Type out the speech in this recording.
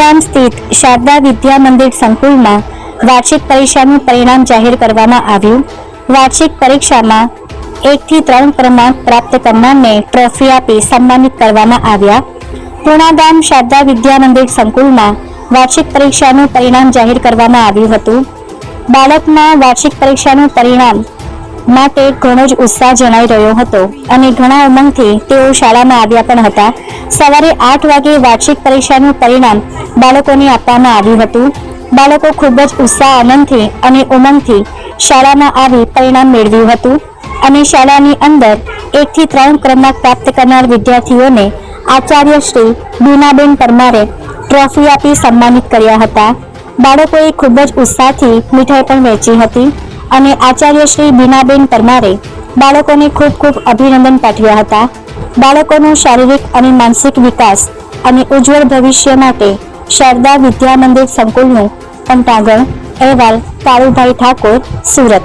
ગામ સ્થિત શારદા વિદ્યા મંદિર સંકુલમાં વાર્ષિક પરીક્ષાનું પરિણામ જાહેર કરવામાં આવ્યું. વાર્ષિક પરીક્ષામાં એકથી ત્રણ ક્રમાંક પ્રાપ્ત કરનારને ટ્રોફી આપી સન્માનિત કરવામાં આવ્યા. પૂણા ગામ શારદા વિદ્યા મંદિર સંકુલમાં વાર્ષિક પરીક્ષાનું પરિણામ જાહેર કરવામાં આવ્યું હતું. બાળકમાં વાર્ષિક પરીક્ષાનું પરિણામ માટે ઘણો જ ઉત્સાહ જણાઈ રહ્યો હતો અને ઘણા ઉમંગથી તેઓ શાળામાં આવ્યા પણ હતા. સવારે આઠ વાગે વાર્ષિક પરીક્ષાનું પરિણામ બાળકોને આપવામાં આવ્યું હતું. બાળકો ખૂબ જ ઉત્સાહ, આનંદથી અને ઉમંગથી શાળામાં આવી પરિણામ મેળવ્યું હતું અને શાળાની અંદર એકથી ત્રણ ક્રમાંક પ્રાપ્ત કરનાર વિદ્યાર્થીઓને આચાર્ય શ્રી બીનાબેન પરમારે ટ્રોફી આપી સન્માનિત કર્યા હતા. બાળકોએ ખૂબ જ ઉત્સાહથી મીઠાઈ પણ વહેંચી હતી. અને આચાર્ય શ્રી બીનાબેન પરમારે બાળકોને ખૂબ ખૂબ અભિનંદન પાઠવ્યા હતા. બાળકોનો શારીરિક અને માનસિક વિકાસ અને ઉજ્જવળ ભવિષ્ય માટે શારદા વિદ્યા મંદિર સંકુલનું પંટાગણ અહેવાલ કાળુભાઈ ઠાકોર, સુરત.